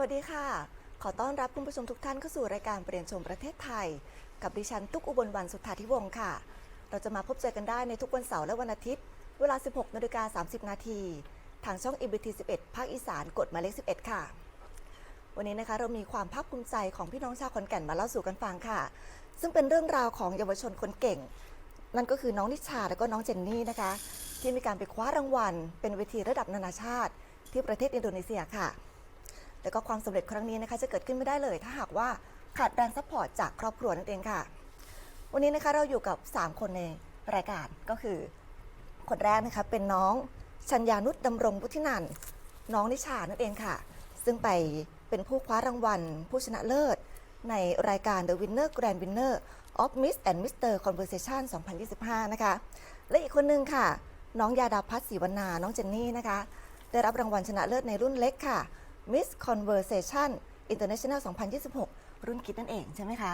วัสดีค่ะ ขอต้อนรับคุณผู้ชมทุกท่านเข้าสู่รายการเปลี่ยนชมประเทศไทย กับดิฉัน ตุ๊กอุบลวรรณสุทธาธิวงศ์ค่ะ เราจะมาพบเจอกันได้ในทุกวันเสาร์และวันอาทิตย์ เวลา 16นาฬิกา30 นาทีทางช่อง EBT 11 ภาคอีสานกดหมายเลข 11 ค่ะ วันนี้นะคะเรามีความภาคภูมิใจของพี่น้องชาวขอนแก่นมาเล่าสู่กันฟังค่ะ ซึ่งเป็นเรื่องราวของเยาวชนคนเก่ง นั่นก็คือน้องนิชาและก็น้องเจนนี่นะคะ ที่มีการไปคว้ารางวัล เป็นเวทีระดับนานาชาติ ที่ประเทศอินโดนีเซียค่ะ แล้วก็ความสำเร็จครั้งนี้นะคะจะเกิดขึ้นไม่ได้เลย ถ้าหากว่าขาดแรงซัพพอร์ตจากครอบครัวนั่นเองค่ะ วันนี้นะคะเราอยู่กับ 3 คนในรายการก็คือ คนแรกนะคะเป็นน้องชัญญานุชดำรงวุฒินันท์น้องนิชานั่นเองค่ะ ซึ่งไปเป็นผู้คว้ารางวัล ผู้ชนะเลิศ ในรายการ The Winner Grand Winner of Miss and Mr. Conversation 2025 นะคะ และอีกคนนึงค่ะ น้องยาดาพัฒน์ศรีวรรณาน้องเจนนี่นะคะ ได้รับรางวัลชนะเลิศในรุ่นเล็กค่ะ Miss Conversation International 2026 รุ่นคิดนั่นเองใช่ไหมคะ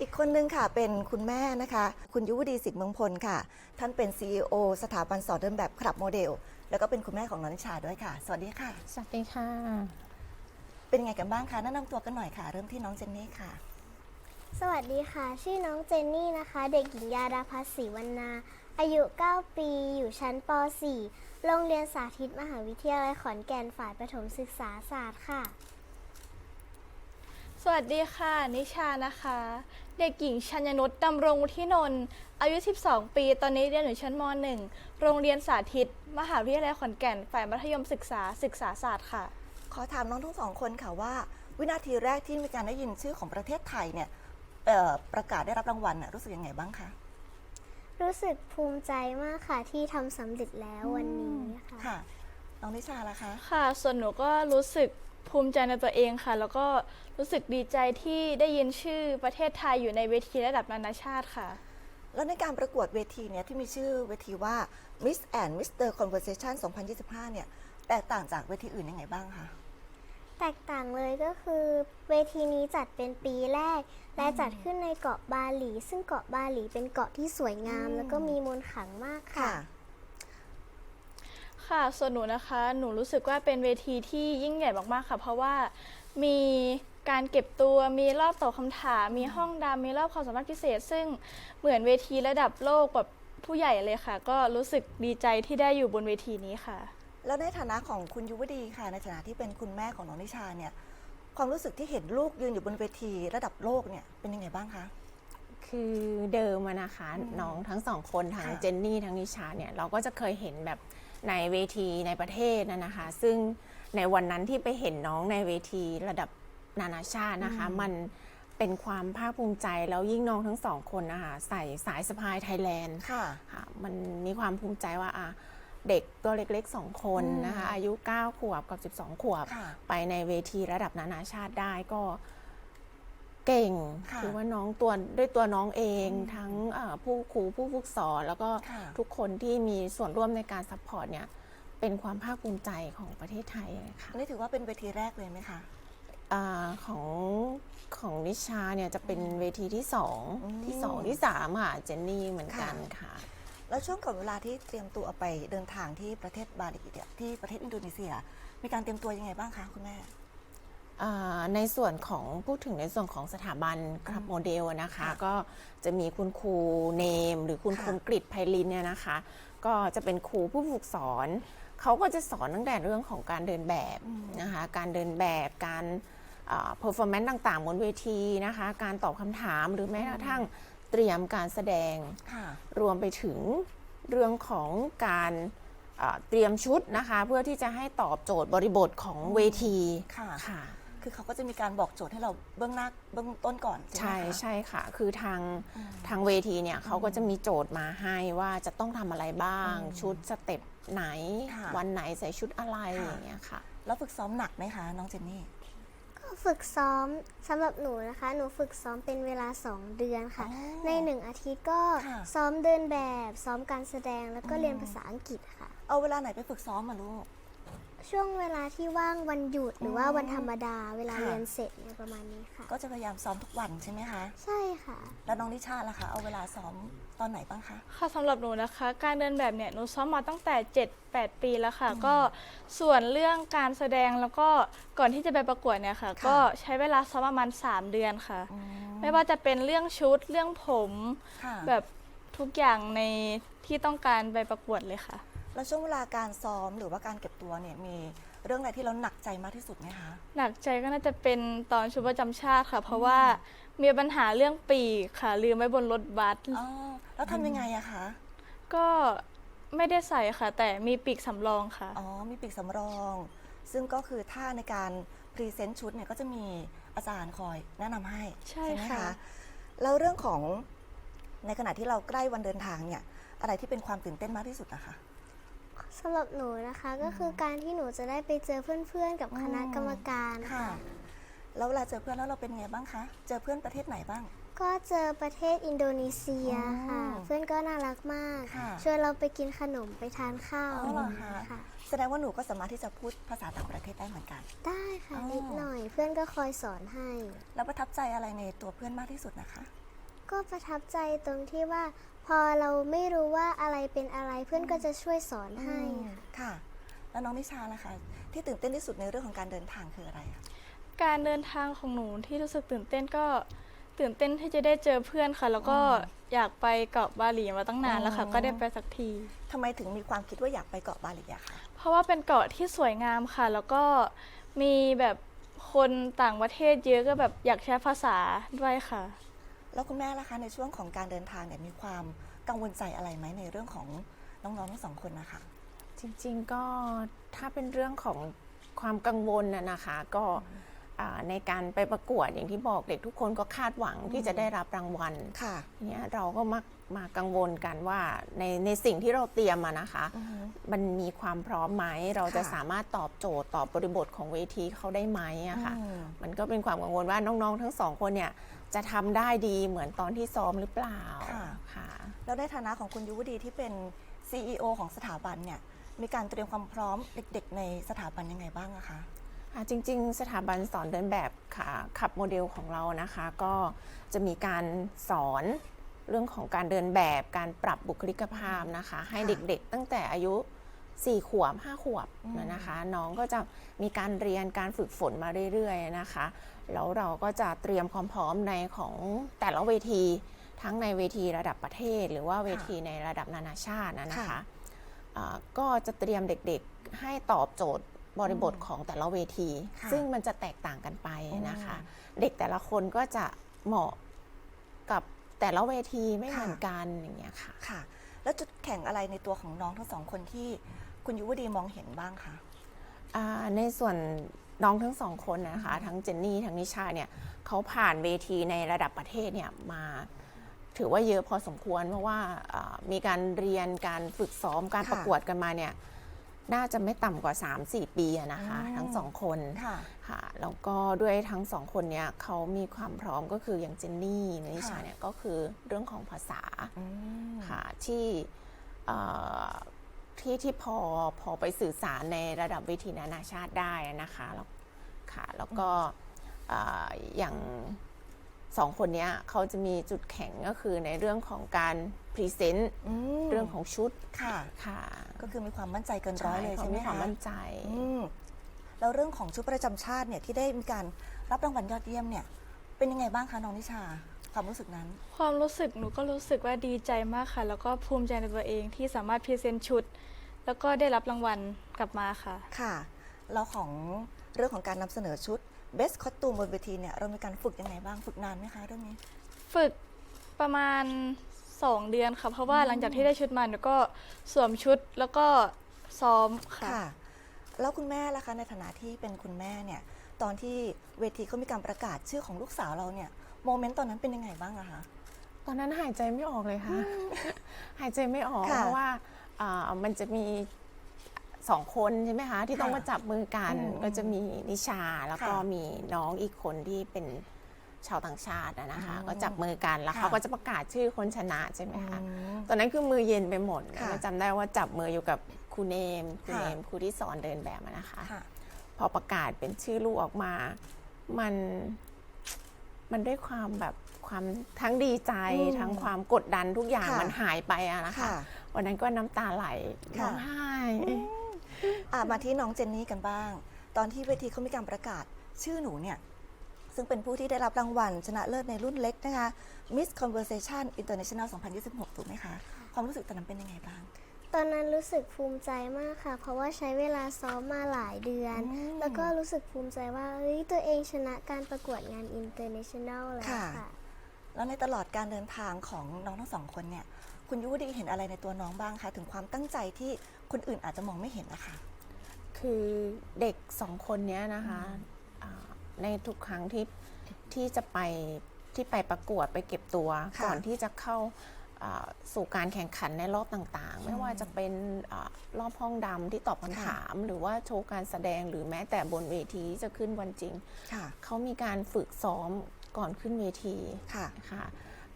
อีกคนนึงค่ะเป็นคุณแม่นะคะ คุณยุวดีสิทธิ์เมืองพลค่ะ ท่านเป็น CEO สถาบันสอนเดินแบบขับโมเดล แล้วก็เป็นคุณแม่ของน้องนิชาด้วยค่ะ สวัสดีค่ะ สวัสดีค่ะ เป็นไงกันบ้างคะแนะนำตัวกันหน่อยค่ะ เริ่มที่น้องเจนนี่ค่ะ สวัสดีค่ะ ชื่อน้องเจนนี่นะคะ เด็กหญิงยาดาพัฒน์ศรีวรรณา อายุ 9 ปี อยู่ชั้นป .4 โรงเรียนสาธิตมหาวิทยาลัยขอนแก่นฝ่ายประถมศึกษาศาสตร์ค่ะ สวัสดีค่ะ นิชานะคะ เด็กหญิงชัญญนุชดำรงวุฒินนท์อายุ 12 ปี ตอนนี้เรียนอยู่ชั้นม .1 โรงเรียนสาธิต มหาวิทยาลัยขอนแก่น ฝ่ายมัธยมศึกษาศึกษาศาสตร์ค่ะ ขอถามน้องทั้งสองคนค่ะว่า วินาทีแรกที่มีการได้ยินชื่อของประเทศไทยเนี่ยเอ่อประกาศได้รับรางวัลน่ะรู้สึกยังไงบ้างคะ รู้สึกภูมิใจมากค่ะที่ทำสำเร็จแล้ววันนี้ค่ะค่ะ น้องนิชาล่ะคะ ค่ะ ส่วนหนูก็รู้สึกภูมิใจในตัวเองค่ะ แล้วก็รู้สึกดีใจที่ได้ยินชื่อประเทศไทยอยู่ในเวทีระดับนานาชาติค่ะ แล้วในการประกวดเวทีเนี่ยที่มีชื่อเวทีว่า Miss and Mr. Conversation 2025 เนี่ย แตกต่างจากเวทีอื่นยังไงบ้างคะ แตกต่างเลยก็คือเวทีนี้จัดเป็นปีแรก และจัดขึ้นในเกาะบาหลี ซึ่งเกาะบาหลีเป็นเกาะที่สวยงามอืมแล้วก็มีมนต์ขลังมากค่ะ ค่ะ ส่วนหนูนะคะ หนูรู้สึกว่าเป็นเวทีที่ยิ่งใหญ่มากๆค่ะ เพราะว่ามีการเก็บตัว มีรอบตอบคำถาม มีห้องดำมีรอบความสามารถพิเศษ ซึ่งเหมือนเวทีระดับโลกแบบผู้ใหญ่เลยค่ะ ก็รู้สึกดีใจที่ได้อยู่บนเวทีนี้ค่ะ แล้วในฐานะของคุณยุวดีค่ะ ในฐานะที่เป็นคุณแม่ของน้องนิชาเนี่ย ความรู้สึกที่เห็นลูกยืนอยู่บนเวทีระดับโลกเนี่ยเป็นยังไงบ้างคะ คือเดิมอะนะคะน้องทั้งสองคนทั้งค่ะ เจนนี่ทั้งนิชาเนี่ยเราก็จะเคยเห็นแบบในเวทีในประเทศนะนะคะ ซึ่งในวันนั้นที่ไปเห็นน้องในเวทีระดับนานาชาตินะคะ มันเป็นความภาคภูมิใจแล้วยิ่งน้องทั้งสองคนนะคะใส่สายสะพายไทยแลนด์ ค่ะ ค่ะมันมีความภูมิใจว่าอะ เด็กตัวเล็กๆสองคนนะคะ อายุ 9 ขวบกับ 12 ขวบค่ะไปในเวทีระดับนานาชาติได้ก็เก่งค่ะอว่าน้องตัวด้วยตัวน้องเองทั้งเอ่อผู้ครูผู้ฝึกสอนแล้วก็ค่ะทุกคนที่มีส่วนร่วมในการซัพพอร์ตเนี่ยเป็นความภาคภูมิใจของประเทศไทยเลยค่ะอันนี้ถือว่าเป็นเวทีแรกเลยไหมคะอาของของนิชาเนี่ยจะเป็นเวทีที่สองอืมที่สองที่สามค่ะเจนนี่เหมือนกันค่ะค่ะ แล้วช่วงก่อนเวลาที่เตรียมตัวไปเดินทางที่ประเทศบาหลีเนี่ยที่ประเทศอินโดนีเซีย มีการเตรียมตัวยังไงบ้างคะคุณแม่ อ่าในส่วนของพูดถึงในส่วนของสถาบันครับโมเดลนะคะ ค่ะก็จะมีคุณครูเนม หรือคุณค่ะคมกริตไพลินเนี่ยนะคะ ก็จะเป็นครูผู้ฝึกสอน เขาก็จะสอนตั้งแต่เรื่องของการเดินแบบนะคะ การเดินแบบการเพอร์ฟอร์แมนซ์ต่างๆ บนเวทีนะคะ การตอบคำถามหรือแม้กระทั่ง เตรียมการแสดงค่ะรวมไปถึงเรื่องของการอ่าเตรียมชุดนะคะ เพื่อที่จะให้ตอบโจทย์บริบทของเวทีค่ะค่ะคือเขาก็จะมีการบอกโจทย์ให้เราเบื้องหน้าเบื้องต้นก่อนใช่ใช่ไหมคะใช่ค่ะ คือทางทางเวทีเนี่ยเขาก็จะมีโจทย์มาให้ว่าจะต้องทำอะไรบ้าง ชุดสเต็ปไหนค่ะวันไหนใส่ชุดอะไรค่ะอย่างเงี้ยค่ะ แล้วฝึกซ้อมหนักไหมคะน้องเจนนี่ก็ ฝึกซ้อมสำหรับหนูนะคะ หนูฝึกซ้อมเป็นเวลา 2 เดือนค่ะ อ๋อในหนึ่งอาทิตย์ก็ค่ะ ซ้อมเดินแบบ ซ้อมการแสดงแล้วก็อืมเรียนภาษาอังกฤษค่ะ เอาเวลาไหนไปฝึกซ้อมมาลูก ช่วงเวลาที่ว่างวันหยุดหรือว่าอืมวันธรรมดา เวลาค่ะ เรียนเสร็จเนี่ยประมาณนี้ค่ะ ก็จะพยายามซ้อมทุกวันใช่ไหมคะ ใช่ค่ะ แล้วน้องนิชาล่ะคะ เอาเวลาซ้อม ตอนไหนบ้างคะ ค่ะสำหรับหนูนะคะ การเดินแบบเนี่ยหนูซ้อมมาตั้งแต่ 7-8 ปีแล้วค่ะ ก็ส่วนเรื่องการแสดงแล้วก็ก่อนที่จะไปประกวดเนี่ยค่ะ ค่ะ ก็ใช้เวลาซ้อมประมาณ 3 เดือนค่ะ อืไม่ว่าจะเป็นเรื่องชุดเรื่องผม ค่ะแบบทุกอย่างในที่ต้องการไปประกวดเลยค่ะ แล้วช่วงเวลาการซ้อมหรือว่าการเก็บตัวเนี่ยมีเรื่องอะไรที่เราหนักใจมากที่สุดไหมคะ หนักใจก็น่าจะเป็นตอนชุดประจำชาติค่ะ เพราะว่า มีปัญหาเรื่องปีกค่ะ ลืมไว้บนรถบัสอ๋อแล้วทำยังไงอะคะ ก็ไม่ได้ใส่ค่ะ แต่มีปีกสำรองค่ะ อ๋อ มีปีกสำรอง ซึ่งก็คือท่าในการพรีเซนต์ชุดเนี่ยก็จะมีอาจารย์คอยแนะนำให้ใช่ไหมค่ะ คะแล้วเรื่องของในขณะที่เราใกล้วันเดินทางเนี่ย อะไรที่เป็นความตื่นเต้นมากที่สุดนะคะ สำหรับหนูนะคะก็คือการที่หนูจะได้ไปเจอเพื่อนๆ กับคณะกรรมการ ค่ะค่ะ แล้วเวลาเจอเพื่อนแล้วเราเป็นไงบ้างคะ เจอเพื่อนประเทศไหนบ้าง ก็เจอประเทศอินโดนีเซียค่ะอ๋อเพื่อนก็น่ารักมาก ค่ะ ชวนเราไปกินขนมไปทานข้าวอ๋อเหรอคะค่ะ แสดงว่าหนูก็สามารถที่จะพูดภาษาต่างประเทศได้เหมือนกัน ได้ค่ะอ๋อ นิดหน่อยเพื่อนก็คอยสอนให้ แล้วประทับใจอะไรในตัวเพื่อนมากที่สุดนะคะ ก็ประทับใจตรงที่ว่า พอเราไม่รู้ว่าอะไรเป็นอะไรเพื่อนก็จะช่วยสอนให้อืมค่ะ แล้วน้องนิชาล่ะคะ ที่ตื่นเต้นที่สุดในเรื่องของการเดินทางคืออะไรอะ การเดินทางของหนูที่รู้สึกตื่นเต้นก็ตื่นเต้นที่จะได้เจอเพื่อนค่ะ แล้วก็อยากไปเกาะบาหลีมาตั้งนานแล้วค่ะอ๋อก็ได้ไปสักที ทำไมถึงมีความคิดว่าอยากไปเกาะบาหลีอะคะ เพราะว่าเป็นเกาะที่สวยงามค่ะ แล้วก็มีแบบคนต่างประเทศเยอะก็แบบอยากใช้ภาษาด้วยค่ะ แล้วคุณแม่ล่ะคะในช่วงของการเดินทางเนี่ยมีความกังวลใจอะไรไหมในเรื่องของน้องๆทั้งสองคนนะคะ จริงๆก็ถ้าเป็นเรื่องของความกังวลน่ะนะคะ ก็อ่า ในการไปประกวดอย่างที่บอกเด็กทุกคนก็คาดหวังที่จะได้รับรางวัลค่ะทีเนี้ยเราก็มักมากังวลกันว่าในในสิ่งที่เราเตรียมมานะคะ มันมีความพร้อมไหมเราจะค่ะสามารถตอบโจทย์ตอบบริบทของเวทีเขาได้ไหมอะค่ะอืมมันก็เป็นความกังวลว่าน้องๆ ทั้งสองคนเนี่ยจะทำได้ดีเหมือนตอนที่ซ้อมหรือเปล่าค่ะค่ะแล้วในฐานะของคุณยุวดีที่เป็น CEO ของสถาบันเนี่ยมีการเตรียมความพร้อมเด็ก ๆ ในสถาบันยังไงบ้างอะคะ อ่าจริง ๆ สถาบันสอนเดินแบบค่ะขับโมเดลของเรานะคะ ก็จะมีการสอนเรื่องของการเดินแบบการปรับบุคลิกภาพนะคะ ให้ค่ะเด็กๆ ตั้งแต่อายุ 4 ขวบ 5 ขวบอืมนะคะ น้องก็จะมีการเรียนการฝึกฝนมาเรื่อยๆนะคะ แล้วเราก็จะเตรียมความพร้อมในของแต่ละเวที ทั้งในเวทีระดับประเทศ หรือว่าเวทีในระดับนานาชาตินะนะคะอ่าก็จะเตรียมเด็กๆให้ตอบโจทย์ บริบทของแต่ละเวทีค่ะซึ่งมันจะแตกต่างกันไปนะคะอืเด็กแต่ละคนก็จะเหมาะกับแต่ละเวทีไม่ค่ะเหมือนกันอย่างเงี้ยค่ะค่ะ แล้วจุดแข่งอะไรในตัวของน้องทั้งสองคนที่คุณยุวดีมองเห็นบ้างคะอ่าในส่วนน้องทั้งสองคนนะคะ ทั้งเจนนี่ทั้งนิชาเนี่ยเขาผ่านเวทีในระดับประเทศเนี่ยมาถือว่าเยอะพอสมควร เพราะว่าอ่ามีการเรียนการฝึกซ้อมการค่ะประกวดกันมาเนี่ย น่าจะไม่ต่ำกว่า 3-4 ปีอะนะคะอืมทั้งสองคนค่ะ ค่ะแล้วก็ด้วยทั้งสองคนเนี้ยเขามีความพร้อมก็คืออย่างเจนนี่นิชาค่ะ เนี่ยก็คือเรื่องของภาษา อืม ค่ะที่เอ่อที่ที่พอพอไปสื่อสารในระดับเวทีนานาชาติได้นะคะแล้วค่ะแล้วก็เอ่ออย่าง สองคนเนี้ยเขาจะมีจุดแข็งก็คือในเรื่องของการพรีเซนต์อืมเรื่องของชุดค่ะค่ะ ก็คือมีความมั่นใจเกินร้อยเลยขาใช่ไหมความคะมั่นใจอืมแล้วเรื่องของชุดประจำชาติเนี่ยที่ได้มีการรับรางวัลยอดเยี่ยมเนี่ย เป็นยังไงบ้างคะน้องนิชา ความรู้สึกนั้น ความรู้สึกหนูก็รู้สึกว่าดีใจมากค่ะ แล้วก็ภูมิใจในตัวเองที่สามารถพรีเซนต์ชุด แล้วก็ได้รับรางวัลกลับมาค่ะค่ะแล้วของเรื่องของการนำเสนอชุด Best Costume บนเวทีเนี่ยเรามีการฝึกยังไงบ้างฝึกนานไหมคะเรื่องนี้ ฝึกประมาณ 2 เดือนค่ะ เพราะว่าหลังจากที่ได้ชุดมาหนูก็สวมชุดแล้วก็ซ้อมค่ะ ค่ะ แล้วคุณแม่ล่ะคะในฐานะที่เป็นคุณแม่เนี่ยตอนที่เวทีเขามีการประกาศชื่อของลูกสาวเราเนี่ยโมเมนต์ตอนนั้นเป็นยังไงบ้างอะคะ ตอนนั้นหายใจไม่ออกเลยค่ะ หายใจไม่ออกค่ะ เพราะว่าอ่ามันจะมี สองคนใช่ไหมคะที่ต้องค่ะมาจับมือกันอืมก็จะมีนิชาแล้วก็ค่ะมีน้องอีกคนที่เป็นชาวต่างชาติอะนะคะอืมก็จับมือกันแล้วค่ะเขาก็จะประกาศชื่อคนชนะใช่ไหมคะอืมตอนนั้นคือมือเย็นไปหมดค่ะแล้วจำได้ว่าจับมืออยู่กับครูเนมครูค่ะเนมครูที่สอนเดินแบบอะนะคะค่ะพอประกาศเป็นชื่อลูกออกมา มันมันด้วยความแบบความทั้งดีใจอืมทั้งความกดดันทุกอย่างค่ะมันหายไปอะนะคะค่ะวันนั้นก็น้ำตาไหลค่ะร้องไห้ อะมาที่น้องเจนนี่กันบ้าง ตอนที่เวทีเขามีการประกาศชื่อหนูเนี่ย ซึ่งเป็นผู้ที่ได้รับรางวัล ชนะเลิศในรุ่นเล็กนะคะ Miss Conversation International 2026 ถูกไหมคะ ความรู้สึกตอนนั้นเป็นยังไงบ้าง ตอนนั้นรู้สึกภูมิใจมากค่ะ เพราะว่าใช้เวลาซ้อมมาหลายเดือน อืม แล้วก็รู้สึกภูมิใจว่าเฮ้ยตัวเองชนะการประกวดงาน international แล้วค่ะค่ะ แล้วในตลอดการเดินทางของน้องทั้งสองคนเนี่ย คุณยุวดีเห็นอะไรในตัวน้องบ้างคะ ถึงความตั้งใจที่ คนอื่นอาจจะมองไม่เห็นนะคะ คือเด็กสองคนเนี้ยนะคะอ่าในทุกครั้งที่ที่จะไปที่ไปประกวดไปเก็บตัวค่ะก่อนที่จะเข้าอ่าสู่การแข่งขันในรอบต่างๆ ไม่ว่าจะเป็นอารอบห้องดำที่ตอบคำถาม หรือว่าโชว์การแสดงหรือแม้แต่บนเวทีที่จะขึ้นวันจริงค่ะเขามีการฝึกซ้อมก่อนขึ้นเวทีค่ะค่ะ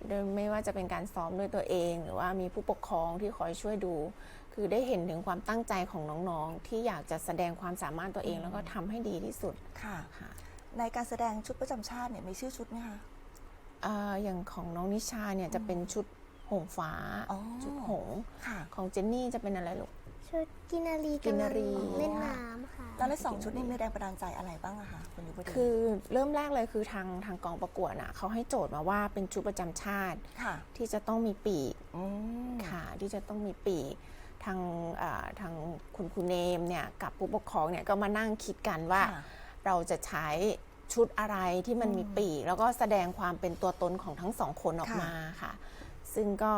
โดยไม่ว่าจะเป็นการซ้อมด้วยตัวเอง หรือว่ามีผู้ปกครองที่คอยช่วยดู คือได้เห็นถึงความตั้งใจของน้องๆ ที่อยากจะแสดงความสามารถตัวเองแล้วก็ทำให้ดีที่สุดค่ะ ค่ะในการแสดงชุดประจำชาติเนี่ยมีชื่อชุดไหมคะ เอ่ออย่างของน้องนิชาเนี่ยจะเป็นชุดหงฟ้าอ๋อ ชุดหงส์ค่ะ ของเจนนี่จะเป็นอะไรลูก ชุดกินนารีกินกำนาลังรีเล่นน้ำค่ะ แล้วในสองชุดนี้มีแรงบันดาลใจอะไรบ้างอะคะคุณยุวดีคือเริ่มแรกเลยคือทางทางกองประกวดน่ะเขาให้โจทย์มาว่าเป็นชุดประจำชาติค่ะที่จะต้องมีปีกอืมค่ะ ที่จะต้องมีปีก ทางอ่าทางคุณครูเนมเนี่ยกับผู้ปกครองเนี่ยก็มานั่งคิดกันว่าค่ะเราจะใช้ชุดอะไรที่มันมีปีกแล้วก็แสดงความเป็นตัวตนของทั้งสองคนออกค่ะมาค่ะ ซึ่งก็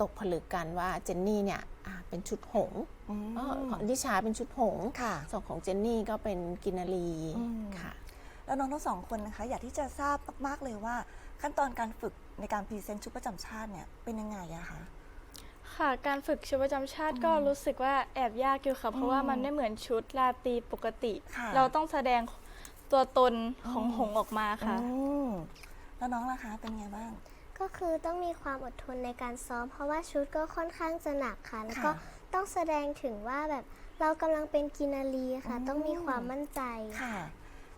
ตกผลึกกันว่าเจนนี่เนี่ยอ่าเป็นชุดหงส์อืมเอ่อของลิชาเป็นชุดหงส์ค่ะส่วนของเจนนี่ก็เป็นกินนารีอืมค่ะ แล้วน้องทั้งสองคนนะคะอยากที่จะทราบมาก ๆ เลยว่าขั้นตอนการฝึกในการพรีเซนต์ชุดประจำชาติเนี่ยเป็นยังไงอะคะ ค่ะ การฝึกชุดประจำชาติก็รู้สึกว่าแอบยากอยู่ค่ะ เพราะว่าอืมมันไม่เหมือนชุดราตรีปกติ ค่ะ เราต้องแสดงตัวตนของอืมหงส์ออกมาค่ะ อืมแล้วน้องล่ะคะเป็นไงบ้าง ก็คือต้องมีความอดทนในการซ้อม เพราะว่าชุดก็ค่อนข้างจะหนักค่ะ แล้วก็ค่ะต้องแสดงถึงว่าแบบเรากำลังเป็นกินนารีค่ะ อืม ต้องมีความมั่นใจ ค่ะ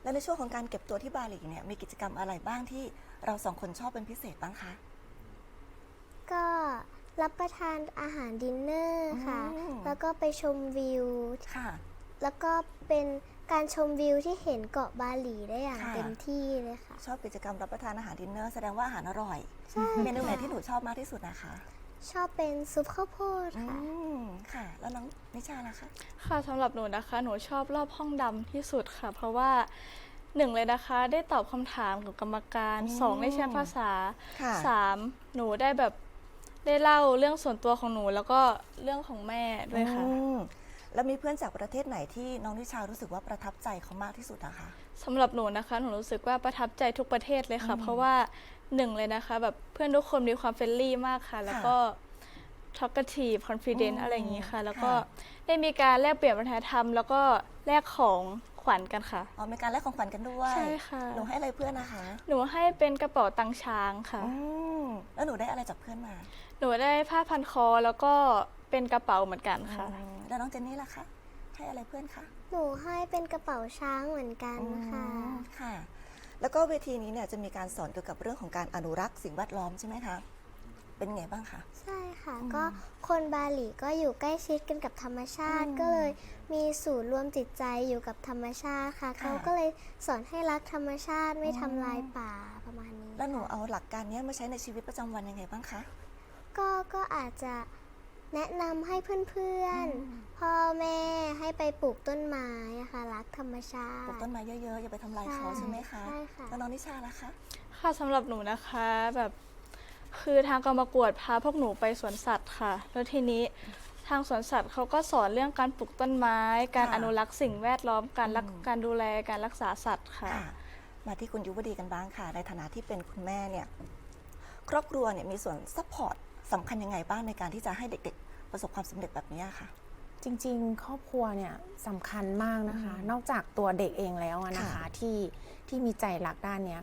แล้วในช่วงของการเก็บตัวที่บาหลีเนี่ยมีกิจกรรมอะไรบ้างที่เราสองคนชอบเป็นพิเศษบ้างคะ ก็ รับประทานอาหารดินเนอร์ค่ะ อืม แล้วก็ไปชมวิว ค่ะ แล้วก็เป็นการชมวิวที่เห็นเกาะบาหลีได้อย่างค่ะ เต็มที่เลยค่ะ ชอบกิจกรรมรับประทานอาหารดินเนอร์แสดงว่าอาหารอร่อย ใช่เมนูไหนค่ะที่หนูชอบมากที่สุดนะคะชอบเป็นซุปข้าวโพดอืค่ะ มค่ะ แล้วน้องนิชาล่ะคะ ค่ะสำหรับหนูนะคะ หนูชอบรอบห้องดำที่สุดค่ะ เพราะว่าหนึ่งเลยนะคะ ได้ตอบคำถามกับกรรมการอืมสองได้ใช้ภาษาค่ะ สามหนูได้แบบ ได้เล่าเรื่องส่วนตัวของหนู แล้วก็เรื่องของแม่ด้วยค่ะ อืมแล้วมีเพื่อนจากประเทศไหนที่น้องนิชารู้สึกว่าประทับใจเขามากที่สุดนะคะ สำหรับหนูนะคะหนูรู้สึกว่าประทับใจทุกประเทศเลยค่ะ เพราะว่าหนึ่งเลยนะคะ แบบเพื่อนทุกคนมีความเฟรนลี่มากค่ะ แล้วก็ talkative confident อืมอะไรอย่างนี้ค่ะ แล้วก็ค่ะ ได้มีการแลกเปลี่ยนวัฒนธรรม แล้วก็แลกของ ขวัญกันค่ะ อ๋อมีการแลกของขวัญกันด้วยใช่ค่ะ หนูให้อะไรเพื่อนนะคะ หนูให้เป็นกระเป๋าตังช้างค่ะ อืมแล้วหนูได้อะไรจากเพื่อนมาหนูได้ผ้าพันคอแล้วก็เป็นกระเป๋าเหมือนกันค่ะ อืมแล้วน้องเจนนี่ล่ะคะ ให้อะไรเพื่อนคะ หนูให้เป็นกระเป๋าช้างเหมือนกันค่ะ อืมค่ะ แล้วก็เวทีนี้เนี่ยจะมีการสอนเกี่ยวกับเรื่องของการอนุรักษ์สิ่งแวดล้อมใช่ไหมคะ เป็นไงบ้างคะ ใช่ค่ะอืมก็คนบาหลีก็อยู่ใกล้ชิดกันกับธรรมชาติอืมก็เลยมีศูนย์รวมจิตใจอยู่กับธรรมชาติค่ะค่ะเขาก็เลยสอนให้รักธรรมชาติไม่อืมทำลายป่าประมาณนี้ แล้วหนูค่ะเอาหลักการเนี้ยมาใช้ในชีวิตประจำวันยังไงบ้างคะ ก็ก็อาจจะแนะนำให้เพื่อนอืมๆพ่อแม่ให้ไปปลูกต้นไม้อะค่ะรักธรรมชาปลูกติต้นไม้เยอะๆ อย่าไปทำลายเขาใช่ไหมคะ ใช่ค่ะแล้วน้องนิชาล่ะคะ ค่ะสำหรับหนูนะคะแบบ คือทางกองประกวดพาพวกหนูไปสวนสัตว์ค่ะ แล้วทีนี้ทางสวนสัตว์เขาก็สอนเรื่องการปลูกต้นไม้ การค่ะอนุรักษ์สิ่งแวดล้อมการรักอืม การดูแลการรักษาสัตว์ค่ะ ค่ะ มาที่คุณยุวดีกันบ้างค่ะ ในฐานะที่เป็นคุณแม่เนี่ยครอบครัวเนี่ยมีส่วนซัพพอร์ตสำคัญยังไงบ้างในการที่จะให้เด็กๆ ประสบความสำเร็จแบบนี้ค่ะ จริงๆ ครอบครัวเนี่ยสำคัญมากนะคะนอกจากตัวเด็กเองแล้วอะนะคะ ค่ะที่ที่มีใจรักด้านเนี้ย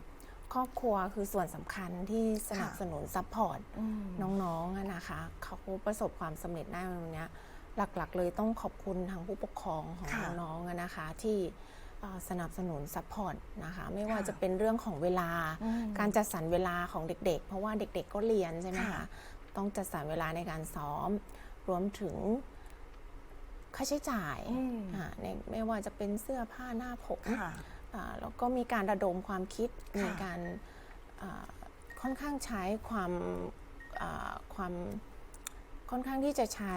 ครอบครัวคือส่วนสำคัญที่สนับค่ะสนุนซัพพอร์ตอืมน้องๆอะนะคะ เขาประสบความสำเร็จได้วันเนี้ยหลักๆ เลยต้องขอบคุณทางผู้ปกครองของค่ะน้องๆอะนะคะ ที่เอ่อสนับสนุนซัพพอร์ตนะคะ ไม่ว่าค่ะจะเป็นเรื่องของเวลาอืมการจัดสรรเวลาของเด็ก ๆ เพราะว่าเด็ก ๆ ก็เรียนใช่ไหมค่ะคะต้องจัดสรรเวลาในการซ้อม รวมถึงค่าใช้จ่ายอืมอ่าในไม่ว่าจะเป็นเสื้อผ้าหน้าผมค่ะอ่า แล้วก็มีการระดมความคิดค่ะมีการอ่าค่อนข้างใช้ความอ่าความค่อนข้างที่จะใช้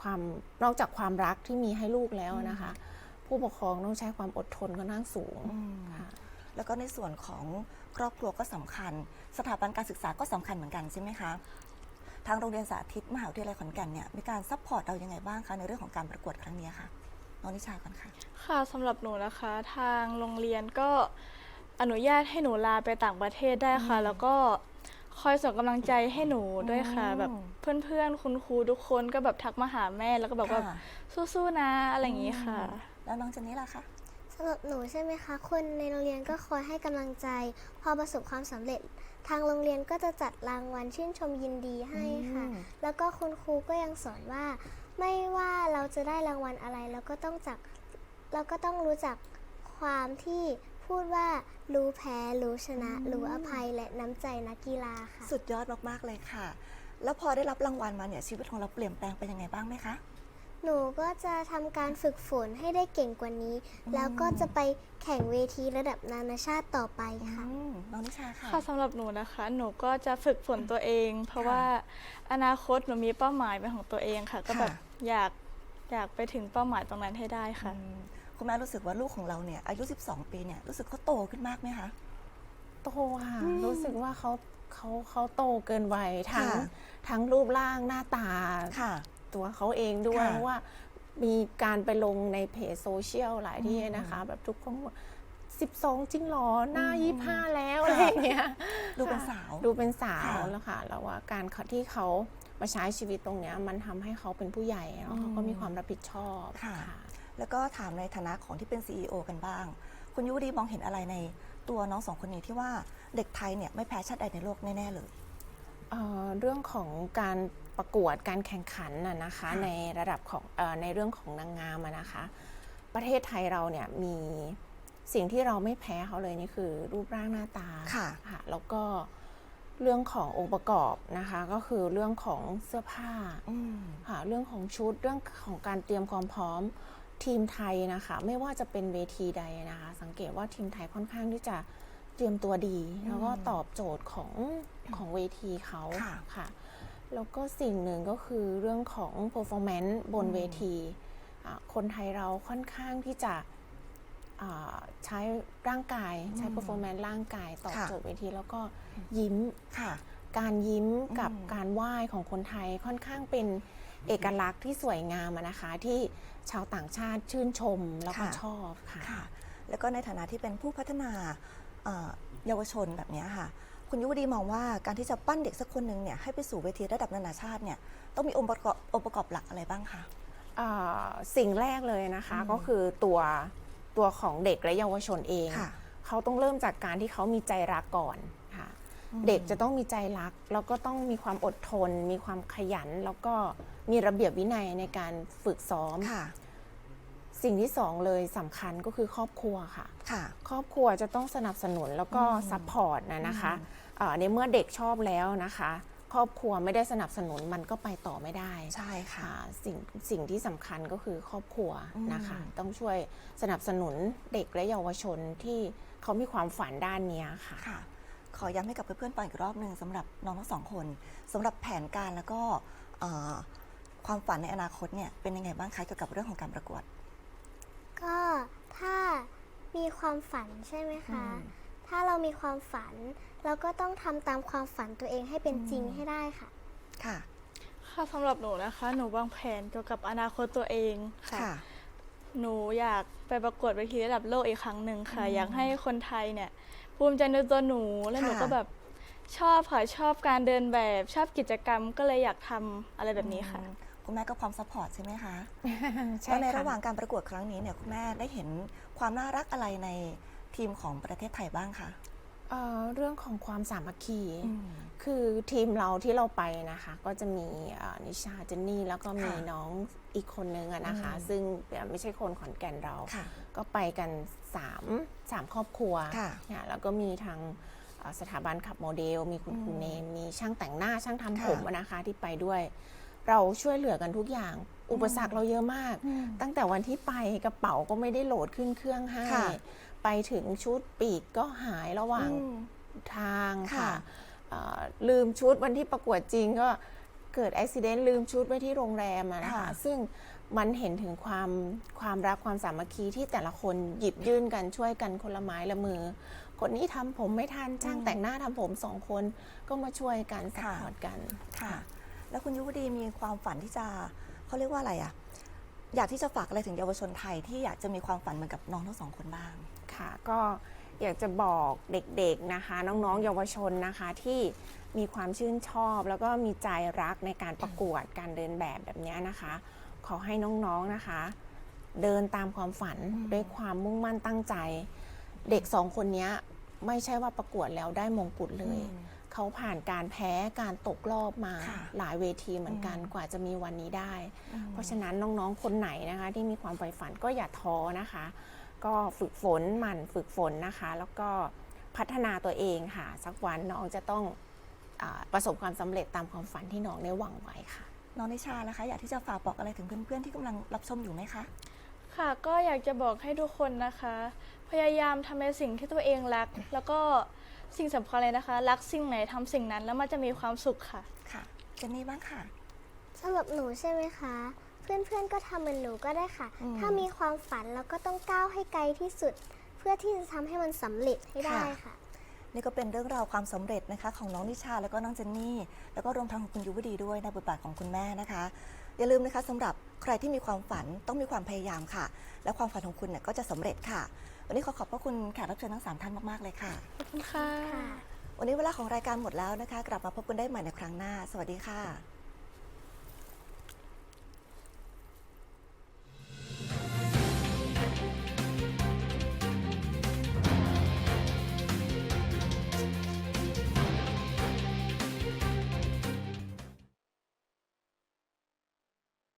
ความนอกจากความรักที่มีให้ลูกแล้วนะคะ ผู้ปกครองต้องใช้ความอดทนค่อนข้างสูงอืมค่ะแล้วก็ในส่วนของครอบครัวก็สำคัญ สถาบันการศึกษาก็สำคัญเหมือนกันใช่ไหมคะทางโรงเรียนสาธิตมหาวิทยาลัยขอนแก่นเนี่ยมีการซัพพอร์ตเรายังไงบ้างคะในเรื่องของการประกวดครั้งนี้ค่ะ น้องนิชาก่อนค่ะ ค่ะสำหรับหนูนะคะ ทางโรงเรียนก็อนุญาตให้หนูลาไปต่างประเทศได้ค่ะ แล้วก็คอยส่งกำลังใจให้หนูด้วยค่ะ อืมแบบเพื่อนๆ คุณครูทุกคนก็แบบทักมาหาแม่แล้วก็แบบว่าค่ะ สู้ๆนะอะไรอย่างนี้ค่ะ แล้วน้องเจนนี่ล่ะคะสำหรับหนูใช่ไหมคะ คนในโรงเรียนก็คอยให้กำลังใจ พอประสบความสำเร็จ ทางโรงเรียนก็จะจัดรางวัลชื่นชมยินดีให้ค่ะ อืม แล้วก็คุณครูก็ยังสอนว่า ไม่ว่าเราจะได้รางวัลอะไรเราก็ต้องจักเราก็ต้องรู้จักความที่พูดว่ารู้แพ้ รู้ชนะ รู้อภัยและน้ำใจนักกีฬาค่ะ สุดยอดมาก ๆ เลยค่ะ แล้วพอได้รับรางวัลมาเนี่ยชีวิตของเราเปลี่ยนแปลงไปยังไงบ้างไหมคะ หนูก็จะทำการฝึกฝนให้ได้เก่งกว่านี้ แล้วก็จะไปแข่งเวทีระดับนานาชาติต่อไปค่ะ อืมน้องนิชาค่ะ ค่ะสำหรับหนูนะคะ หนูก็จะฝึกฝนตัวเอง เพราะค่ะว่าอนาคตหนูมีเป้าหมายเป็นของตัวเองค่ะ ก็แบบค่ะ อยากอยากไปถึงเป้าหมายตรงนั้นให้ได้ค่ะ อืมคุณแม่รู้สึกว่าลูกของเราเนี่ยอายุ 12 ปีเนี่ยรู้สึกเขาโตขึ้นมากไหมคะ โตค่ะรู้สึกว่าเขาเขาเขาโตเกินวัยทั้งค่ะ ทั้งรูปร่างหน้าตา ค่ะ ตัวเขาเองด้วยค่ะเพราะว่ามีการไปลงในเพจโซเชียลหลายที่นะคะ แบบทุกคนบอก12จริงเหรอหน้าอืมยี่ห้าแล้วค่ะอะไรอย่างเงี้ยดูเป็นสาวดูเป็นสาวค่ะแล้วค่ะแล้วว่าการเขาที่เขามาใช้ชีวิตตรงเนี้ยมันทำให้เขาเป็นผู้ใหญ่แล้วเขาก็มีความรับผิดชอบค่ะ แล้วก็ถามในฐานะของที่เป็น CEO กันบ้าง คุณยุวดีมองเห็นอะไรในตัวน้องสองคนนี้ที่ว่าเด็กไทยเนี่ยไม่แพ้ชาติใดในโลกแน่ ๆ เลย เอ่อเรื่องของการ ประกวดการแข่งขันน่ะนะคะค่ะในระดับของเออในเรื่องของนางงามอะนะคะ ประเทศไทยเราเนี่ยมีสิ่งที่เราไม่แพ้เขาเลยนี่คือรูปร่างหน้าตาค่ะค่ะแล้วก็เรื่องขององค์ประกอบนะคะ ก็คือเรื่องของเสื้อผ้าอืมค่ะเรื่องของชุดเรื่องของการเตรียมความพร้อมทีมไทยนะคะ ไม่ว่าจะเป็นเวทีใดนะคะ สังเกตว่าทีมไทยค่อนข้างที่จะเตรียมตัวดี แล้วก็ตอบโจทย์ของของเวทีเขาค่ะค่ะ แล้วก็สิ่งหนึ่งก็คือเรื่องของ performance บนอืมเวทีอะคนไทยเราค่อนข้างที่จะอ่าใช้ร่างกายใช้ performance ร่างกายตอบค่ะโจทย์เวที แล้วก็ยิ้มค่ะการยิ้มกับอืมการไหว้ของคนไทยค่อนข้างเป็นเอกลักษณ์ที่สวยงามอะนะคะที่ชาวต่างชาติชื่นชมแล้วก็ค่ะชอบค่ะค่ะ แล้วก็ในฐานะที่เป็นผู้พัฒนาเอ่อเยาวชนแบบเนี้ยค่ะ คุณยุวดีมองว่าการที่จะปั้นเด็กสักคนหนึ่งเนี่ยให้ไปสู่เวทีระดับนานาชาติเนี่ยต้องมีองค์ประกอบองค์ประกอบหลักอะไรบ้างคะเอ่อสิ่งแรกเลยนะคะอืมก็คือตัวตัวของเด็กและเยาวชนเอง ค่ะ เขาต้องเริ่มจากการที่เขามีใจรักก่อนค่ะอืมเด็กจะต้องมีใจรัก แล้วก็ต้องมีความอดทน มีความขยัน แล้วก็มีระเบียบวินัยในการฝึกซ้อม ค่ะ สิ่งที่สองเลยสำคัญก็คือครอบครัวค่ะ ค่ะ ครอบครัวจะต้องสนับสนุนแล้วก็อืมซัพพอร์ตนะนะคะเอ่อในเมื่อเด็กชอบแล้วนะคะ ครอบครัวไม่ได้สนับสนุนมันก็ไปต่อไม่ได้ ใช่ค่ะค่ะสิ่งสิ่งที่สำคัญก็คือครอบครัวนะคะอืมต้องช่วยสนับสนุนเด็กและเยาวชนที่เขามีความฝันด้านเนี้ยค่ะค่ะขอย้ำให้กับเพื่อนๆฟังอีกรอบหนึ่งสำหรับน้องทั้งสองคนสำหรับแผนการแล้วก็เอ่อความฝันในอนาคตเนี่ยเป็นยังไงบ้างคะเกี่ยวกับเรื่องของการประกวด ก็ถ้ามีความฝันใช่ไหมคะอืมถ้าเรามีความฝัน เราก็ต้องทำตามความฝันตัวเองให้เป็นจริงให้ได้ค่ะ ค่ะ ค่ะสำหรับหนูนะคะ หนูวางแผนเกี่ยวกับอนาคตตัวเองค่ะค่ะหนูอยากไปประกวดเวทีระดับโลกอีกครั้งหนึ่งค่ะอืมอยากให้คนไทยเนี่ย ภูมิใจในตัวหนูและหนูค่ะก็แบบชอบค่ะ ชอบการเดินแบบชอบกิจกรรมก็เลยอยากทำอะไรแบบนี้ค่ะอืม คุณแม่ก็พร้อมซัพพอร์ตใช่ไหมคะใช่แล้วในค่ะระหว่างการประกวดครั้งนี้เนี่ยคุณแม่ได้เห็นความน่ารักอะไรในทีมของประเทศไทยบ้างคะเอ่อเรื่องของความสามัคคีอืมคือทีมเราที่เราไปนะคะ ก็จะมีเอ่อนิชาเจนนี่แล้วก็มีค่ะน้องอีกคนนึงอะนะคะอืมซึ่งไม่ใช่คนขอนแก่นเราค่ะก็ไปกัน3 3ครอบครัวค่ะเนี่ยแล้วก็มีทางเอ่อสถาบันขับโมเดล มีคุณอืมครูเนมมีช่างแต่งหน้าช่างทำค่ะผมอะนะคะที่ไปด้วย เราช่วยเหลือกันทุกอย่าง อุปสรรคเราเยอะมากอืมตั้งแต่วันที่ไปกระเป๋าก็ไม่ได้โหลดขึ้นเครื่องให้ค่ะไปถึงชุดปีกก็หายระหว่างอืมทางค่ะค่ะเอ่อลืมชุดวันที่ประกวดจริงก็เกิดอุบิเหตุลืมชุดไว้ที่โรงแรมอะนะคะค่ะซึ่งมันเห็นถึงความความรักความสามัคคีที่แต่ละคนหยิบยื่นกันช่วยกันคนละไม้ละมือ คนนี้ทำผมไม่ทันช่างแต่งหน้าทำผมสองคนก็มาช่วยกันสปอร์ตกันค่ะ แล้วคุณยุวดีมีความฝันที่จะเขาเรียกว่าอะไรอะอยากที่จะฝากอะไรถึงเยาวชนไทยที่อยากจะมีความฝันเหมือนกับน้องทั้งสองคนบ้าง ค่ะก็อยากจะบอกเด็กๆนะคะ น้องๆ เยาวชนนะคะที่มีความชื่นชอบ แล้วก็มีใจรักในการประกวดการเดินแบบแบบเนี้ยนะคะ ขอให้น้องๆนะคะ เดินตามความฝันอืมด้วยความมุ่งมั่นตั้งใจ เด็กสองคนเนี้ยไม่ใช่ว่าประกวดแล้วได้มงกุฎเลยอืม เขาผ่านการแพ้การตกรอบมาค่ะหลายเวทีเหมือนกันอืมกว่าจะมีวันนี้ได้อืมเพราะฉะนั้นน้องๆคนไหนนะคะ ที่มีความใฝ่ฝันก็อย่าท้อนะคะ ก็ฝึกฝนหมั่นฝึกฝนนะคะ แล้วก็พัฒนาตัวเองค่ะ สักวันน้องจะต้องอาประสบความสำเร็จตามความฝันที่น้องได้หวังไว้ค่ะ น้องนิชาล่ะคะ อยากที่จะฝากบอกอะไรถึงเพื่อนๆที่กำลังรับชมอยู่ไหมคะค่ะก็อยากจะบอกให้ทุกคนนะคะ พยายามทำในสิ่งที่ตัวเองรัก แล้วก็ สิ่งสำคัญเลยนะคะ รักสิ่งไหนทำสิ่งนั้นแล้วมันจะมีความสุขค่ะ ค่ะเจนนี่บ้างค่ะ สำหรับหนูใช่ไหมคะ เพื่อนๆก็ทำเหมือนหนูก็ได้ค่ะ อืมถ้ามีความฝันเราก็ต้องก้าวให้ไกลที่สุด เพื่อที่จะทำให้มันสำเร็จให้ได้ค่ะ ค่ะ นี่ก็เป็นเรื่องราวความสำเร็จนะคะของน้องนิชาแล้วก็น้องเจนนี่ แล้วก็รวมทั้งของคุณยุวดีด้วยในบทบาทของคุณแม่นะคะ อย่าลืมนะคะสำหรับใครที่มีความฝันต้องมีความพยายามค่ะ และความฝันของคุณเนี่ยก็จะสำเร็จค่ะ วันนี้ขอขอบพระคุณแขกรับเชิญทั้งสามท่านมากๆเลยค่ะ ขอบคุณค่ะ วันนี้เวลาของรายการหมดแล้วนะคะ กลับมาพบกันได้ใหม่ในครั้งหน้า สวัสดีค่ะ